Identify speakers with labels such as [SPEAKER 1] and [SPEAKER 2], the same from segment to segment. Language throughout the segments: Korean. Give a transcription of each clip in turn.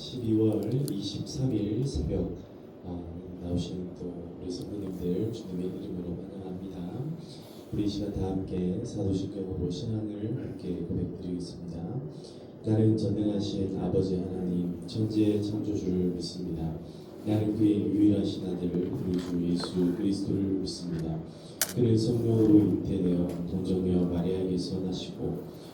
[SPEAKER 1] 12월 23일 새벽 어, 나오신 또 우리 성도님들 주님의 이름으로 환영합니다. 우리 이 시간 다 함께 사도신경으로 신앙을 함께 고백드리겠습니다. 나는 전능하신 아버지 하나님 천지의 창조주를 믿습니다. 나는 그의 유일하신 아들 우리 주 예수 그리스도를 믿습니다. 그는 성령으로 잉태되어 동정녀 마리아에게서 나시고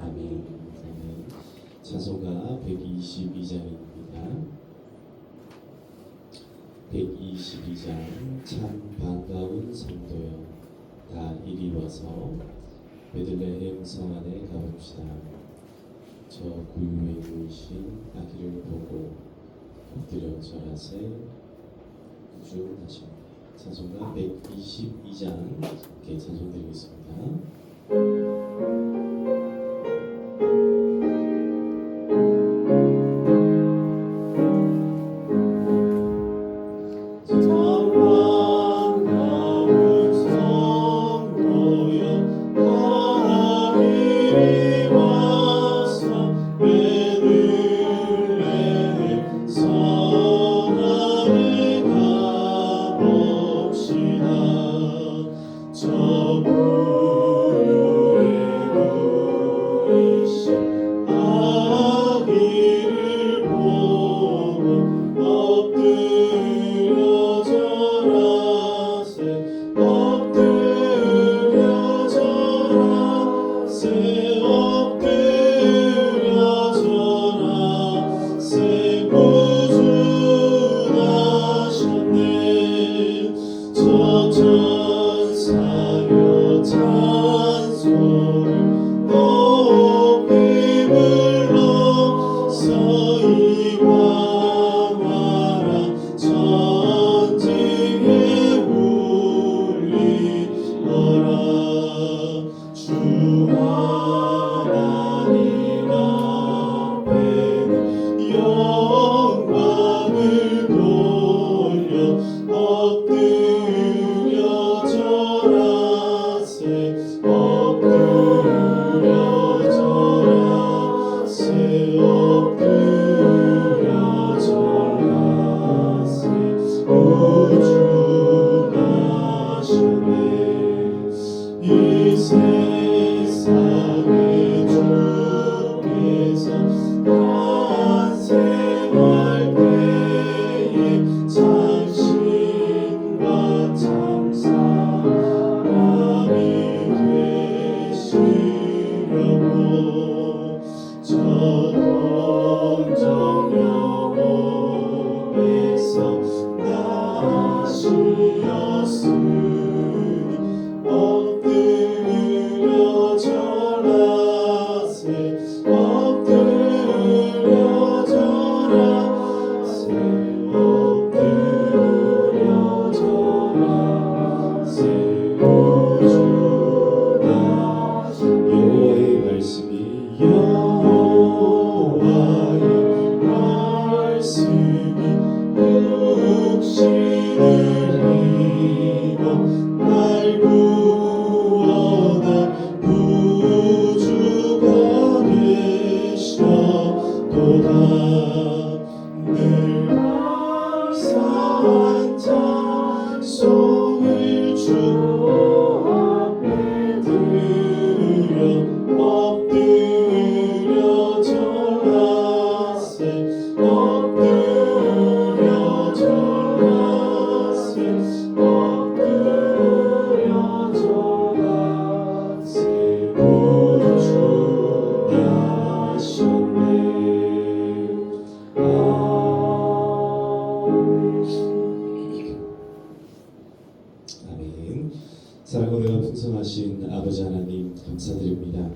[SPEAKER 1] 아멘. 찬송가 122장입니다. 122장 참 반가운 성도여 다 이리 와서 베들레헴 성 안에 가봅시다. 저 구유에 누이신 아기를 보고 엎드려 절하세 구주하십니다. 찬송가 122장 이렇게 찬송드리겠습니다. 감사드립니다.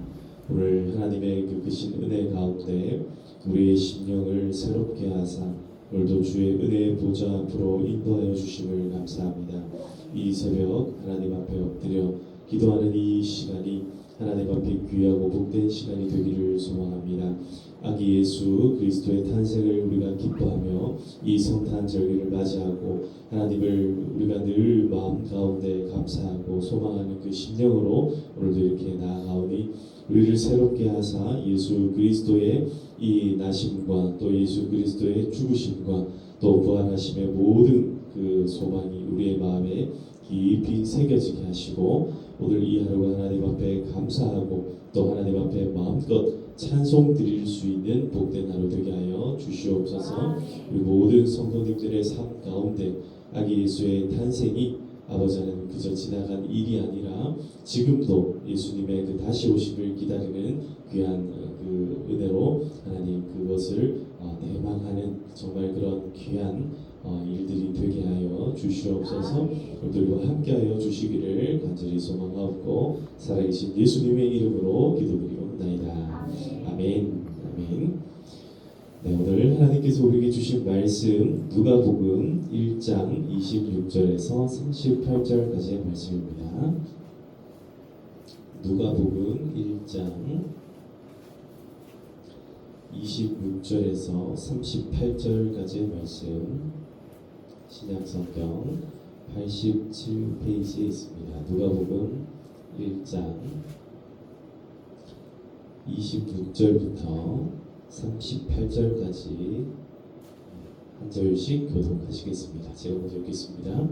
[SPEAKER 1] 오늘 하나님의 그 크신 은혜 가운데 우리의 심령을 새롭게 하사 오늘도 주의 은혜의 보좌 앞으로 인도하여 주심을 감사합니다. 이 새벽 하나님 앞에 엎드려 기도하는 이 시간이 하나님 앞에 귀하고 복된 시간이 되기를 소망합니다. 아기 예수 그리스도의 탄생을 우리가 기뻐하며 이 성탄 절기를 맞이하고 하나님을 우리가 늘 마음 가운데 감사하고 소망하는 그 심령으로 오늘도 이렇게 나아가오니 우리를 새롭게 하사 예수 그리스도의 이 나심과 또 예수 그리스도의 죽으심과 또 부활하심의 모든 그 소망이 우리의 마음에 깊이 새겨지게 하시고 오늘 이 하루가 하나님 앞에 감사하고 또 하나님 앞에 마음껏 찬송 드릴 수 있는 복된 하루 되게 하여 주시옵소서. 우리 모든 성도님들의 삶 가운데 아기 예수의 탄생이 아버지는 그저 지나간 일이 아니라 지금도 예수님의 그 다시 오심을 기다리는 귀한 어, 그 은혜로 하나님 그것을 어, 대망하는 정말 그런 귀한 어, 일들이 되게 하여 주시옵소서 우리들과 함께하여 주시기를 간절히 소망하옵고 살아계신 예수님의 이름으로 기도드리옵나이다. 아멘. 아멘. 네, 오늘 하나님께서 우리에게 주신 말씀 누가복음 1장 26절에서 38절까지의 말씀입니다. 누가복음 1장 26절에서 38절까지의 말씀 신약성경 87페이지에 있습니다. 누가복음 1장 26절부터 38절까지 한 절씩 교독하시겠습니다. 제가 먼저 읽겠습니다.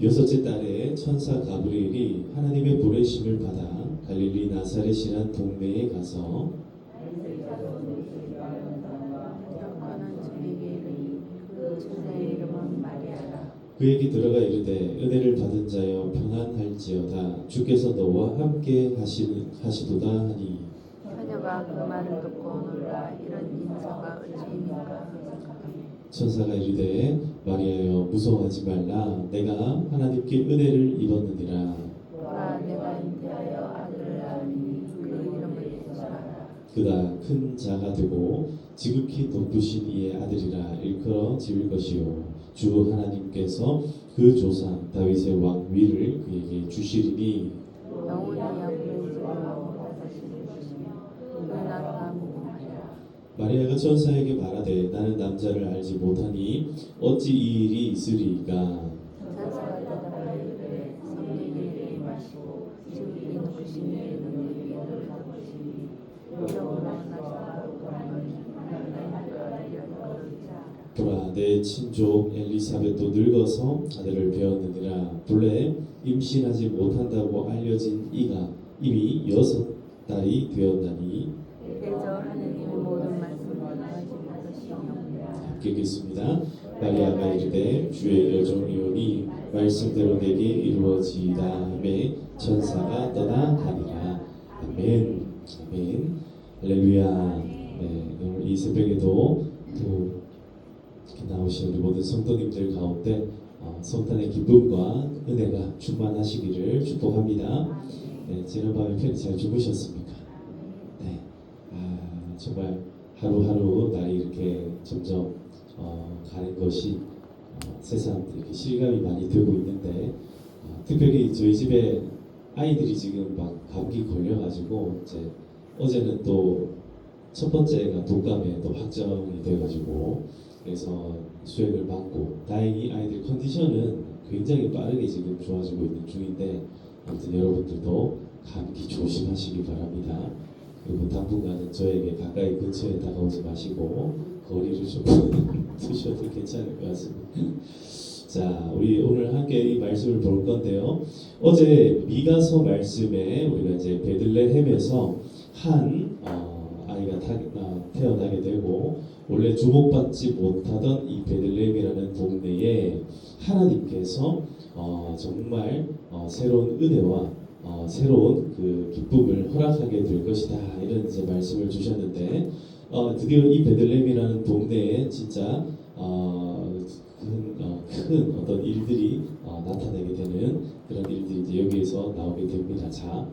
[SPEAKER 1] 여섯째 달에 천사 가브리엘이 하나님의 보내심을 받아 갈릴리 나사렛이란 동네에 가서
[SPEAKER 2] 영광은 주에게 이르니 그 주의 이름은 마리아라
[SPEAKER 1] 그에게 들어가 이르되 은혜를 받은 자여 평안할지어다. 주께서 너와 함께 하시는 하시도다 하니.
[SPEAKER 2] 처녀가 그 말을 듣고 놀라 이런 인사가 어찌입니까.
[SPEAKER 1] 천사가 이르되 마리아여 무서워하지 말라. 내가 하나님께 은혜를 입었느니라.
[SPEAKER 2] 보라 내가 인대하여 아들을 낳으니 그 이름을 예수하라.
[SPEAKER 1] 그가 큰 자가 되고 지극히 높으신 이의 아들이라 일컬어 지을 것이요 주 하나님께서 그 조상 다윗의 왕 위를 그에게 주시리니. 마리아가 천사에게 말하되 나는 남자를 알지 못하니 어찌 이 일이 있으리이까
[SPEAKER 2] 천사가 대답하여 이르되 성령이 임하시고 지극히 높으신 이의 능력이 너를 덮으시니 영원히 나사가 하나님의 아들이라는 것을 알아
[SPEAKER 1] 보라 내 친족 엘리사벳도 늙어서 아들을 배웠느니라. 본래 임신하지 못한다고 알려진 이가 이미 여섯 달이 되었나니 읽겠습니다. 마리아가 이르되 주의 여종이오니 말씀대로 내게 이루어지이다 하매 천사가 떠나 가니라. 아멘. 아멘. 할렐루야. 네, 오늘 이 새벽에도 또 이렇게 나오신 우리 모든 성도님들 가운데 어, 성탄의 기쁨과 은혜가 충만하시기를 축복합니다. 네, 지난밤에 편히 잘 주무셨습니까? 네, 아 정말 하루하루 날이 이렇게 점점 어, 가는 것이 어, 세상 이렇게 실감이 많이 되고 있는데 어, 특별히 저희 집에 아이들이 지금 막 감기 걸려가지고 이제 어제는 또 첫 번째가 독감에 또 확정이 돼가지고 그래서 수액을 받고 다행히 아이들 컨디션은 굉장히 빠르게 지금 좋아지고 있는 중인데 아무튼 여러분들도 감기 조심하시기 바랍니다. 그리고 당분간은 저에게 가까이 근처에 다가오지 마시고 거리를 좀 두셔도 괜찮을 것 같습니다. 자, 우리 오늘 함께 이 말씀을 볼 건데요. 어제 미가서 말씀에 우리가 이제 베들레헴에서 한 어, 아이가 타, 어, 태어나게 되고 원래 주목받지 못하던 이 베들레헴이라는 동네에 하나님께서 어, 정말 어, 새로운 은혜와 어, 새로운 그 기쁨을 허락하게 될 것이다 이런 이제 말씀을 주셨는데 어, 드디어 이 베들레헴이라는 동네에 진짜 어, 큰, 어, 큰 어떤 일들이 어, 나타나게 되는 그런 일들이 이제 여기에서 나오게 됩니다. 자,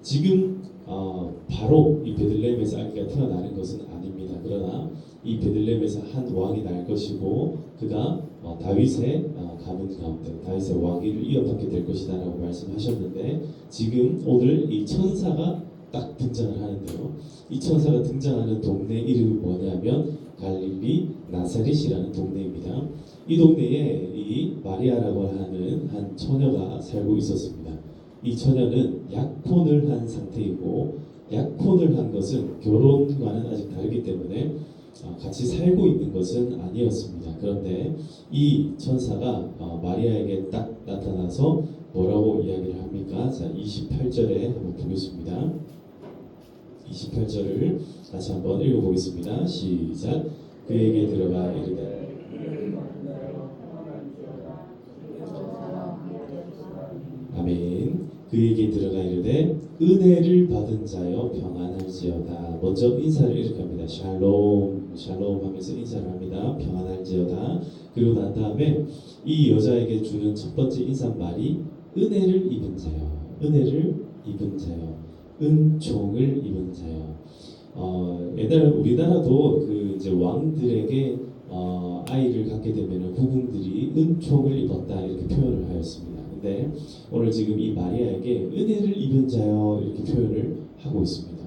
[SPEAKER 1] 지금 어, 바로 이 베들레헴에서 아기가 태어나는 것은 아닙니다. 그러나 이 베들레헴에서 한 왕이 날 것이고 그가 어, 다윗의 어, 가문 가운데 다윗의 왕위를 이어받게 될 것이다라고 말씀하셨는데 지금 오늘 이 천사가 딱 등장을 하는데요. 이 천사가 등장하는 동네 이름이 뭐냐면 갈릴리 나사렛이라는 동네입니다. 이 동네에 이 마리아라고 하는 한 처녀가 살고 있었습니다. 이 처녀는 약혼을 한 상태이고 약혼을 한 것은 결혼과는 아직 다르기 때문에 어, 같이 살고 있는 것은 아니었습니다. 그런데 이 천사가 어, 마리아에게 딱 나타나서 뭐라고 이야기를 합니까? 자, 28절에 한번 보겠습니다. 28절을 다시 한번 읽어보겠습니다. 시작. 그에게 들어가 이르되 아멘. 그에게 들어가 이르되 은혜를 받은 자여 평안할지어다. 먼저 인사를 이렇게 합니다. 샬롬, 샬롬 하면서 인사를 합니다. 평안할지어다. 그리고 난 다음에 이 여자에게 주는 첫 번째 인사말이 은혜를 입은 자여, 은혜를 입은 자여, 은총을 입은 자여. 어, 옛날 우리나라도 그 이제 왕들에게 어, 아이를 갖게 되면 후궁들이 은총을 입었다 이렇게 표현을 하였습니다. 근데 오늘 지금 이 마리아에게 은혜를 입은 자여 이렇게 표현을 하고 있습니다.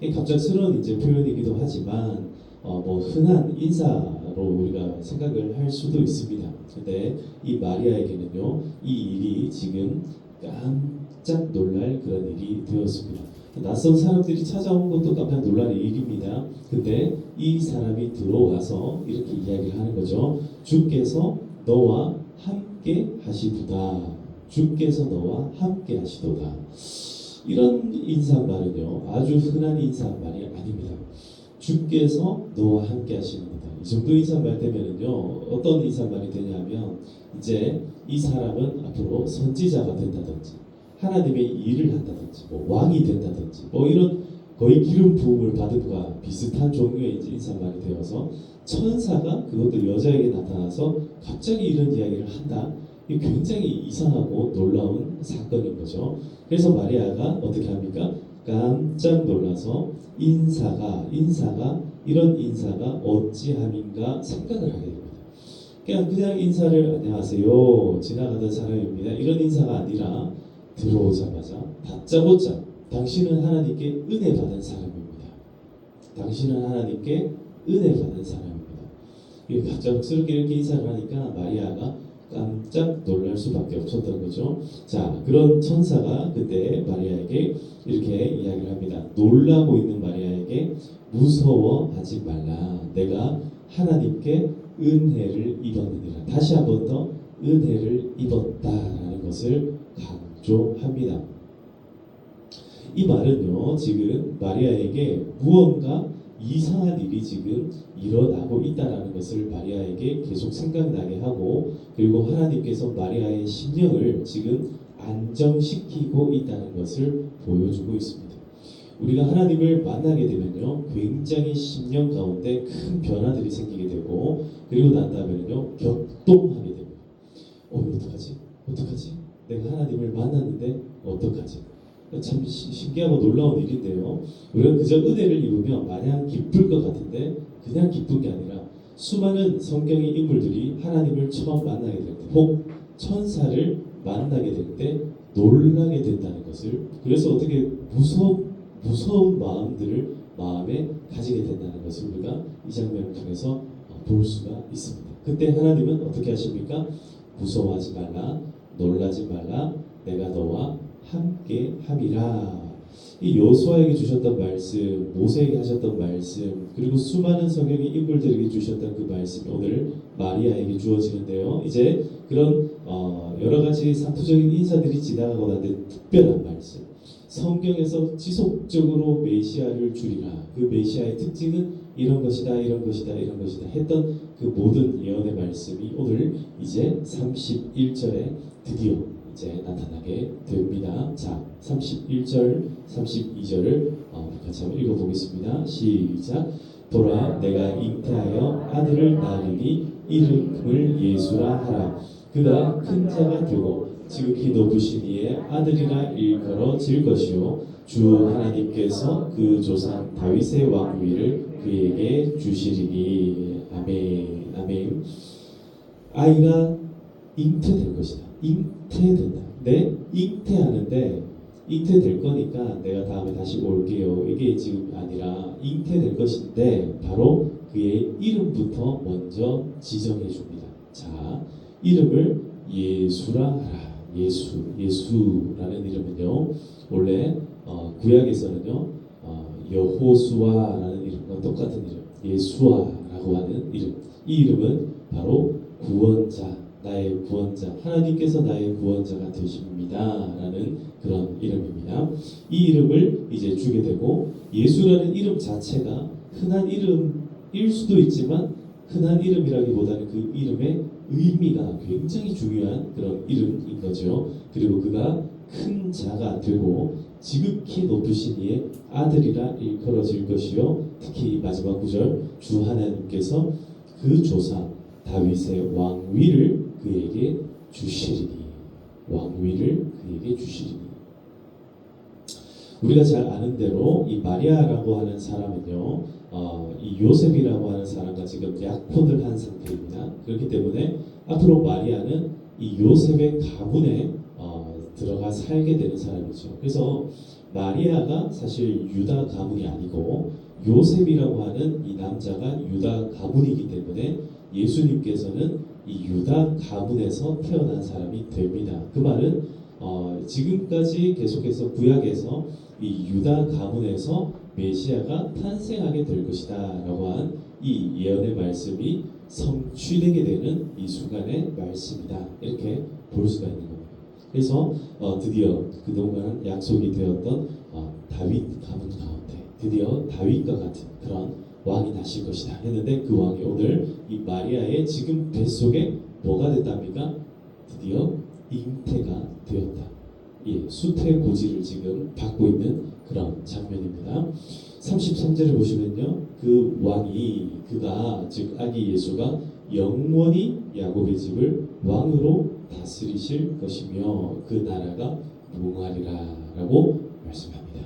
[SPEAKER 1] 이 갑작스러운 이제 표현이기도 하지만 어, 뭐 흔한 인사로 우리가 생각을 할 수도 있습니다. 근데 이 마리아에게는요 이 일이 지금 깜짝 놀랄 그런 일이 되었습니다. 낯선 사람들이 찾아온 것도 깜짝 놀랄 일입니다. 근데 이 사람이 들어와서 이렇게 이야기를 하는 거죠. 주께서 너와 함께 하시도다. 주께서 너와 함께 하시도다. 이런 인사말은요, 아주 흔한 인사말이 아닙니다. 주께서 너와 함께 하십니다. 이 정도 인사말 되면은요, 어떤 인사말이 되냐면, 이제 이 사람은 앞으로 선지자가 된다든지, 하나님의 일을 한다든지, 뭐 왕이 된다든지, 뭐 이런 거의 기름 부음을 받음과 비슷한 종류의 인사말이 되어서 천사가 그것도 여자에게 나타나서 갑자기 이런 이야기를 한다. 이 굉장히 이상하고 놀라운 사건인 거죠. 그래서 마리아가 어떻게 합니까? 깜짝 놀라서 인사가 인사가 이런 인사가 어찌함인가 생각을 하게 됩니다. 그냥 그냥 인사를 안녕하세요 지나가던 사람입니다. 이런 인사가 아니라 들어오자마자 다짜고짜 당신은 하나님께 은혜 받은 사람입니다. 당신은 하나님께 은혜 받은 사람입니다. 이게 갑작스럽게 이렇게 인사를 하니까 마리아가 깜짝 놀랄 수밖에 없었던 거죠. 자, 그런 천사가 그때 마리아에게 이렇게 이야기를 합니다. 놀라고 있는 마리아에게 무서워하지 말라. 내가 하나님께 은혜를 입었느니라. 다시 한 번 더 은혜를 입었다라는 것을 강조합니다. 이 말은요, 지금 마리아에게 무언가 이상한 일이 지금 일어나고 있다라는 것을 마리아에게 계속 생각나게 하고 그리고 하나님께서 마리아의 심령을 지금 안정시키고 있다는 것을 보여주고 있습니다. 우리가 하나님을 만나게 되면요, 굉장히 심령 가운데 큰 변화들이 생기게 되고 그리고 난 다음에는요, 격동하게 됩니다. 어, 어떡하지? 어떡하지? 내가 하나님을 만났는데 어떡하지? 참 시- 신기하고 놀라운 일인데요. 우리가 그저 은혜를 입으면 마냥 기쁠 것 같은데 그냥 기쁜 게 아니라 수많은 성경의 인물들이 하나님을 처음 만나게 될 때, 혹 천사를 만나게 될 때 놀라게 된다는 것을 그래서 어떻게 무서 무서운 마음들을 마음에 가지게 된다는 것을 우리가 이 장면을 통해서 어, 볼 수가 있습니다. 그때 하나님은 어떻게 하십니까? 무서워하지 말라, 놀라지 말라, 내가 너와 함께 함이라. 이 여호수아에게 주셨던 말씀, 모세에게 하셨던 말씀, 그리고 수많은 성경의 인물들에게 주셨던 그 말씀이 오늘 마리아에게 주어지는데요. 이제 그런 어, 여러 가지 상투적인 인사들이 지나가고 나는데 특별한 말씀, 성경에서 지속적으로 메시아를 주리라. 그 메시아의 특징은 이런 것이다, 이런 것이다, 이런 것이다 했던 그 모든 예언의 말씀이 오늘 이제 31절에 드디어 이제 나타나게 됩니다. 자, 31절, 32절을 어, 같이 한번 읽어보겠습니다. 시작. 보라, 내가 잉태하여 아들을 낳으니 이름을 예수라 하라. 그가 큰 자가 되고 지극히 높으신 이의 아들이라 일컬어질 것이요 주 하나님께서 그 조상 다윗의 왕위를 그에게 주시리니 아멘 아멘 아이가 잉태될 것이다 잉태된다. 네 잉태하는데 잉태될 거니까 내가 다음에 다시 올게요. 이게 지금 아니라 잉태될 것인데 바로 그의 이름부터 먼저 지정해 줍니다. 자 이름을 예수라 하라. 예수 예수라는 이름은요 원래 어, 구약에서는요 어, 여호수아라는 이름과 똑같은 이름 예수아라고 하는 이름. 이 이름은 바로 구원자 나의 구원자 하나님께서 나의 구원자가 되십니다 라는 그런 이름입니다 이 이름을 이제 주게 되고 예수라는 이름 자체가 흔한 이름일 수도 있지만 흔한 이름이라기보다는 그 이름의 의미가 굉장히 중요한 그런 이름인 거죠. 그리고 그가 큰 자가 되고 지극히 높으신 이의 아들이라 일컬어질 것이요. 특히 이 마지막 구절 주 하나님께서 그 조상 다윗의 왕위를 그에게 주시리니 왕위를 그에게 주시리니 우리가 잘 아는 대로 이 마리아라고 하는 사람은요, 어, 이 요셉이라고 하는 사람과 지금 약혼을 한 상태입니다. 그렇기 때문에 앞으로 마리아는 이 요셉의 가문에 어, 들어가 살게 되는 사람이죠. 그래서 마리아가 사실 유다 가문이 아니고 요셉이라고 하는 이 남자가 유다 가문이기 때문에 예수님께서는 이 유다 가문에서 태어난 사람이 됩니다. 그 말은 어, 지금까지 계속해서 구약에서 이 유다 가문에서 메시아가 탄생하게 될 것이다라고 한 이 예언의 말씀이 성취되게 되는 이 순간의 말씀이다 이렇게 볼 수가 있는 겁니다. 그래서 어, 드디어 그동안 약속이 되었던 어, 다윗 가문 가운데 드디어 다윗과 같은 그런 왕이 나실 것이다 했는데 그 왕이 오늘 이 마리아의 지금 뱃속에 뭐가 됐답니까? 드디어 잉태가 되었다. 예, 수태 고지를 지금 받고 있는 그런 장면입니다. 33절을 보시면요. 그 왕이 그가 즉 아기 예수가 영원히 야곱의 집을 왕으로 다스리실 것이며 그 나라가 무궁하리라라고 말씀합니다.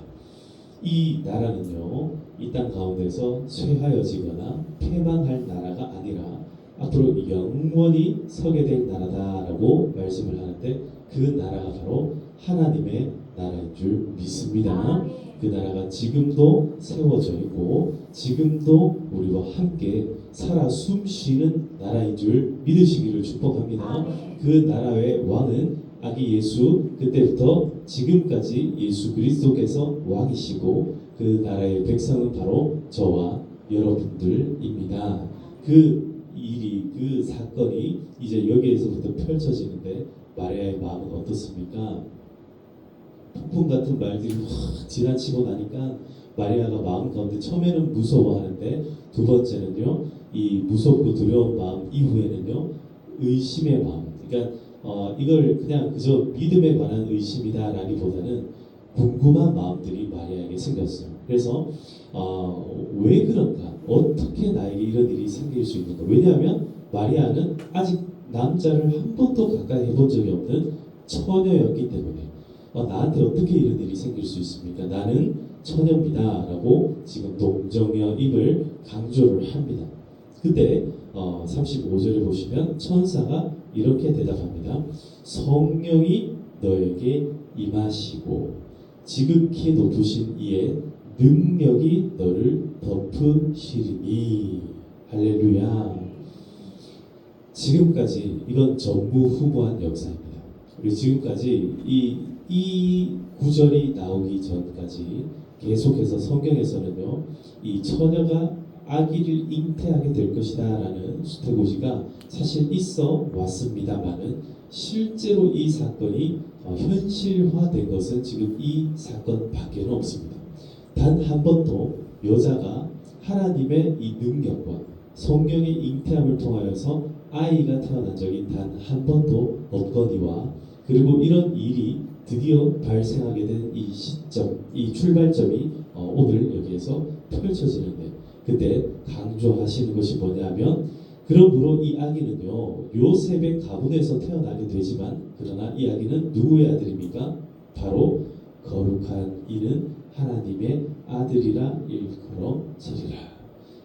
[SPEAKER 1] 이 나라는요. 이 땅 가운데서 쇠하여지거나 패망할 나라가 아니라 앞으로 영원히 서게 될 나라다라고 말씀을 하는데 그 나라가 바로 하나님의 나라인 줄 믿습니다. 그 나라가 지금도 세워져 있고 지금도 우리와 함께 살아 숨쉬는 나라인 줄 믿으시기를 축복합니다. 그 나라의 왕은 아기 예수 그때부터 지금까지 예수 그리스도께서 왕이시고 그 나라의 백성은 바로 저와 여러분들입니다. 그 일이 그 사건이 이제 여기에서부터 펼쳐지는데 마리아의 마음은 어떻습니까? 폭풍 같은 말들이 확 지나치고 나니까 마리아가 마음 가운데 처음에는 무서워하는데 두 번째는요 이 무섭고 두려운 마음 이후에는요 의심의 마음 그러니까 어, 이걸 그냥 그저 믿음에 관한 의심이다라기보다는 궁금한 마음들이 마리아에게 생겼어요. 그래서 어, 왜 그런가? 어떻게 나에게 이런 일이 생길 수 있는가? 왜냐하면 마리아는 아직 남자를 한 번도 가까이 해본 적이 없는 처녀였기 때문에 어, 나한테 어떻게 이런 일이 생길 수 있습니까? 나는 처녀입니다라고 지금 동정녀임을 강조를 합니다. 그때 어, 35절에 보시면 천사가 이렇게 대답합니다. 성령이 너에게 임하시고 지극히 높으신 이의 능력이 너를 덮으시리니 할렐루야. 지금까지 이건 전무후무한 역사입니다. 우리 지금까지 이, 이 구절이 나오기 전까지 계속해서 성경에서는요, 이 처녀가 아기를 잉태하게 될 것이다 라는 수태고지가 사실 있어 왔습니다만은 실제로 이 사건이 어, 현실화된 것은 지금 이 사건밖에는 없습니다. 단 한 번도 여자가 하나님의 이 능력과 성경의 잉태함을 통하여서 아이가 태어난 적이 단 한 번도 없거니와 그리고 이런 일이 드디어 발생하게 된 이 시점, 이 출발점이 어, 오늘 여기에서 펼쳐지는데 그때 강조하시는 것이 뭐냐면 그 그러므로 이 아기는요 요셉의 가문에서 태어나게 되지만 그러나 이 아기는 누구의 아들입니까? 바로 거룩한 이는 하나님의 아들이라 일컬어 서리라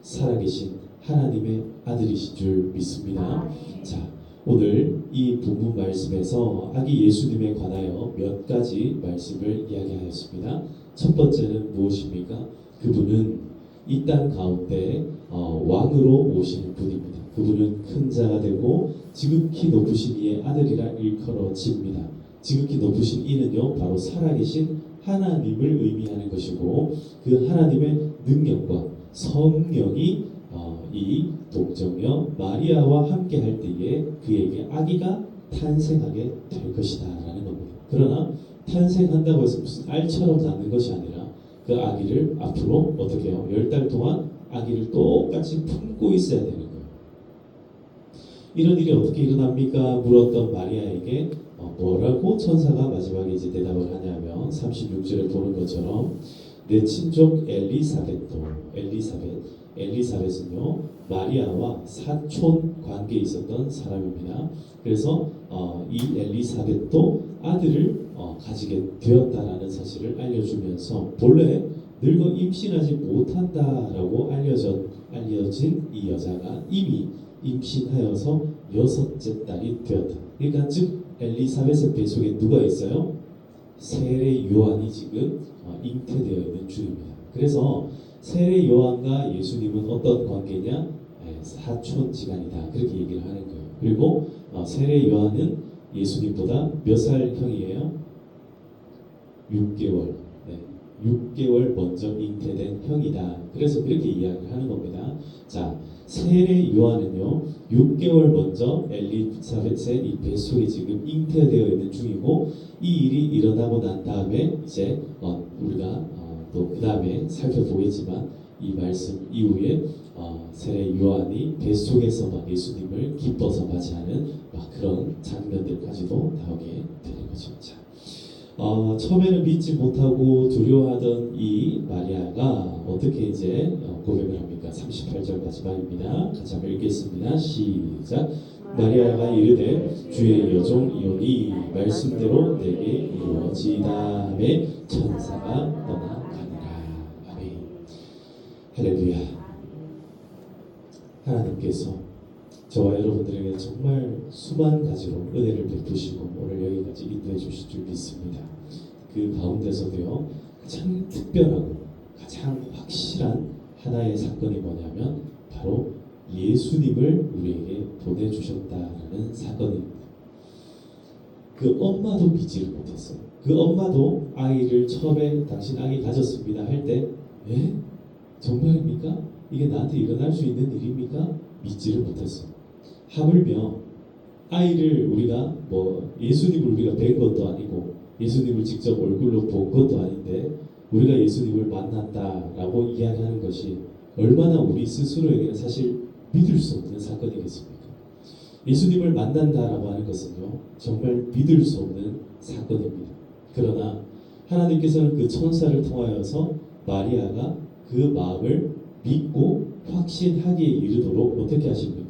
[SPEAKER 1] 살아계신 하나님의 아들이신 줄 믿습니다. 자 오늘 이 본문 말씀에서 아기 예수님에 관하여 몇 가지 말씀을 이야기하였습니다. 첫 번째는 무엇입니까? 그분은 이 땅 가운데 어, 왕으로 오시는 분입니다. 그분은 큰 자가 되고 지극히 높으신 이의 아들이라 일컬어집니다. 지극히 높으신 이는요 바로 살아계신 하나님을 의미하는 것이고 그 하나님의 능력과 성령이 어, 이 동정녀 마리아와 함께 할 때에 그에게 아기가 탄생하게 될 것이다라는 겁니다. 그러나 탄생한다고 해서 무슨 알처럼 낳는 것이 아니라 그 아기를 앞으로 어떻게 해요? 열 달 동안 아기를 똑같이 품고 있어야 되는. 이런 일이 어떻게 일어납니까? 물었던 마리아에게 어, 뭐라고 천사가 마지막에 이제 대답을 하냐면 36절에 보는 것처럼 내 친족 엘리사벳도 엘리사벳 엘리사벳은요 마리아와 사촌 관계에 있었던 사람입니다. 그래서 어, 이 엘리사벳도 아들을 어, 가지게 되었다라는 사실을 알려주면서 본래 늙어 임신하지 못한다라고 알려져 알려진 이 여자가 이미 임신하여서 여섯째 딸이 되었다. 그러니까 즉 엘리사벳의 뱃속에 누가 있어요? 세례 요한이 지금 어, 잉태되어 있는 중입니다. 그래서 세례 요한과 예수님은 어떤 관계냐? 네, 사촌지간이다. 그렇게 얘기를 하는 거예요. 그리고 어, 세례 요한은 예수님보다 몇 살 형이에요? 6개월. 네, 6개월 먼저 잉태된 형이다. 그래서 그렇게 이야기를 하는 겁니다. 자, 세례 요한은요, 6개월 먼저 엘리사벳의 이 뱃속에 지금 잉태되어 있는 중이고, 이 일이 일어나고 난 다음에 이제 어, 우리가 어, 또그 다음에 살펴보겠지만 이 말씀 이후에 어, 세례 요한이 뱃속에서 막 예수님을 기뻐서 맞이하는 막 그런 장면들까지도 나오게 되는. 자, 어, 처음에는 믿지 못하고 두려워하던 이 마리아가 어떻게 이제 어, 고백을 합니까? 38절 마지막입니다. 같이 한번 읽겠습니다. 시작. 마리아가 이르되 주의 여종 이오니 말씀대로 내게 이루어지다음에 천사가 떠나가니라. 아멘. 할렐루야. 하나님께서 정말 수만 가지로 은혜를 베푸시고 오늘 여기까지 인도해 주실 줄 믿습니다. 그 가운데서도요 가장 특별하고 가장 확실한 하나의 사건이 뭐냐면 바로 예수님을 우리에게 보내주셨다라는 사건입니다. 그 엄마도 믿지를 못했어요. 그 엄마도 아이를 처음에 당신 아기 가졌습니다 할 때, 예? 정말입니까? 이게 나한테 일어날 수 있는 일입니까? 믿지를 못했어요. 하물며 아이를 우리가 뭐 예수님을 우리가 뵌 것도 아니고 예수님을 직접 얼굴로 본 것도 아닌데 우리가 예수님을 만났다라고 이야기하는 것이 얼마나 우리 스스로에게는 사실 믿을 수 없는 사건이겠습니까? 예수님을 만난다라고 하는 것은요 정말 믿을 수 없는 사건입니다. 그러나 하나님께서는 그 천사를 통하여서 마리아가 그 마음을 믿고 확신하기에 이르도록 어떻게 하십니까?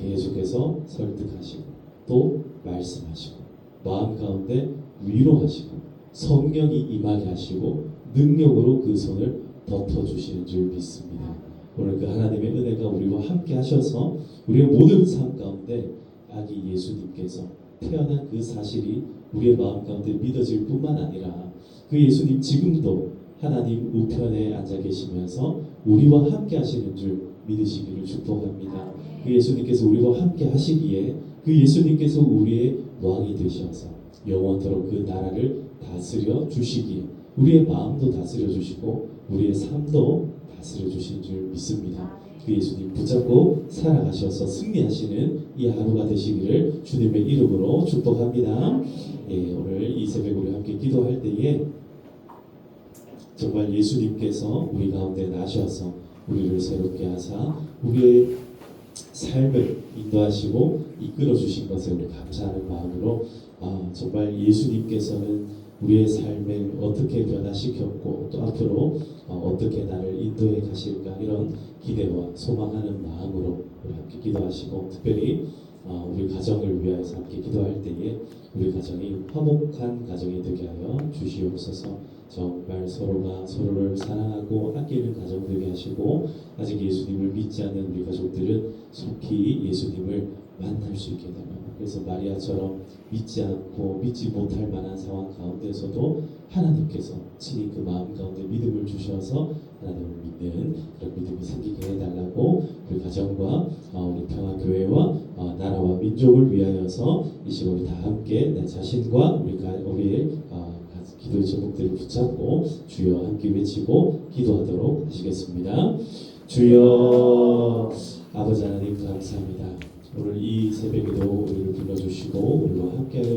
[SPEAKER 1] 계속해서 설득하시고 또 말씀하시고 마음 가운데 위로하시고 성령이 임하게 하시고 능력으로 그 손을 덮어주시는 줄 믿습니다. 오늘 그 하나님의 은혜가 우리와 함께 하셔서 우리의 모든 삶 가운데 아기 예수님께서 태어난 그 사실이 우리의 마음 가운데 믿어질 뿐만 아니라 그 예수님 지금도 하나님 우편에 앉아 계시면서 우리와 함께 하시는 줄 믿으시기를 축복합니다. 그 예수님께서 우리와 함께 하시기에 그 예수님께서 우리의 왕이 되셔서 영원토록 그 나라를 다스려 주시기에 우리의 마음도 다스려 주시고 우리의 삶도 다스려 주신 줄 믿습니다. 그 예수님 붙잡고 살아가셔서 승리하시는 이 하루가 되시기를 주님의 이름으로 축복합니다. 예, 오늘 이 새벽 우리 함께 기도할 때에 정말 예수님께서 우리 가운데 나셔서 우리를 새롭게 하사 우리의 삶을 인도하시고 이끌어 주신 것에 우리 감사하는 마음으로 아, 정말 예수님께서는 우리의 삶을 어떻게 변화시켰고 또 앞으로 어, 어떻게 나를 인도해 가실까 이런 기대와 소망하는 마음으로 우리 함께 기도하시고 특별히 어, 우리 가정을 위하여서 함께 기도할 때에 우리 가정이 화목한 가정이 되게 하여 주시옵소서. 정말 서로가 서로를 사랑하고 아끼는 가정 되게 하시고 아직 예수님을 믿지 않는 우리 가족들은 속히 예수님을 만날 수 있게 되며 그래서 마리아처럼 믿지 않고 믿지 못할 만한 상황 가운데서도 하나님께서 친히 그 마음 가운데 믿음을 주셔서 하나님을 믿는 그런 믿음이 생기게 해달라고 우리 가정과 어, 우리 평화교회와 어, 나라와 민족을 위하여서 이 시간 우리 다 함께 내 자신과 우리 가, 우리의 어, 가- 기도의 제목들을 붙잡고 주여 함께 외치고 기도하도록 하시겠습니다. 주여 아버지 하나님 감사합니다. 오늘 이 새벽에도 우리를 불러주시고 우리와 함께하여